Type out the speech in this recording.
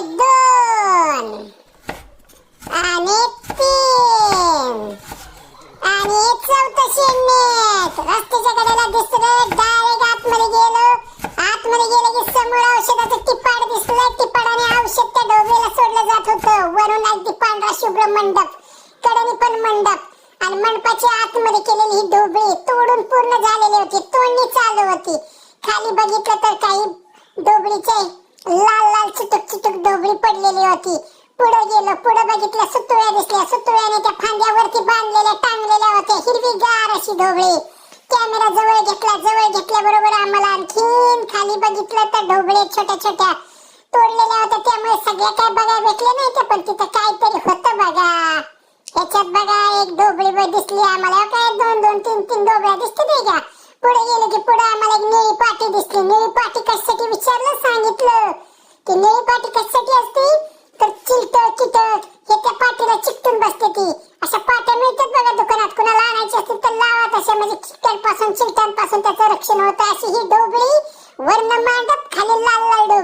दोन आणि तीन. आणि हे चौथं शेणनेट रस्त्याच्या कडेला दिसलं डायरेक्ट आतमध्ये गेलो. आतमध्ये गेलं की समोर औषधाचं टिपाड दिसलं टिपाडाने औषध त्या डोबेला सोडलं जात होतं. वरून अगदी पांढरा शुभ्र मंडप. कडेने पण मंडप. आणि मंडपाच्या आतमध्ये केलेली ही ढोबळी तोडून पूर्ण झालेली होती. तोडणी चालू होती. खाली बघितलं तर काही डोबळीचे लाल लाल चिटक चिटक ढोबळी पडलेली होती. पुढे गेलो पुढे बघितलं सुतुळ्या दिसल्या सुतुळ्याने त्या फांद्यावरती बांधलेल्या टांगलेल्या होत्या. हिरवीगार अशी ढोबळी. कॅमेरा जवळ घेतला जवळ घेतल्या बरोबर आम्हाला आणखीन खाली बघितलं तर ढोबळे छोट्या छोट्या तोडलेल्या होत्या. त्यामुळे सगळ्या काय बघायला भेटले नाही ते पण तिथं काहीतरी होतं बघा. ह्याच्यात बघा एक ढोबळी दिसली आम्हाला. हो काय? दोन दोन तीन तीन ढोबळ्या दिसते नाही का? पुढे गेले की पुढे आम्हाला एक निळी पाटी दिसली. निळी पाटी कशासाठी सांगितलं. की निळी पाटी कशासाठी असते? तर चिलटक चिटक हे त्या पाटीला चिकटून बसते ती. अशा पाट्या मिळतात बघा दुकानात. कुणाला आणायची असतील तर लावा तशा म्हणजे चिकट्यांपासून चिलटांपासून त्याचं रक्षण होतं. अशी ही डोबळी वर्ण मांडत खाली लाल लाल डोबळी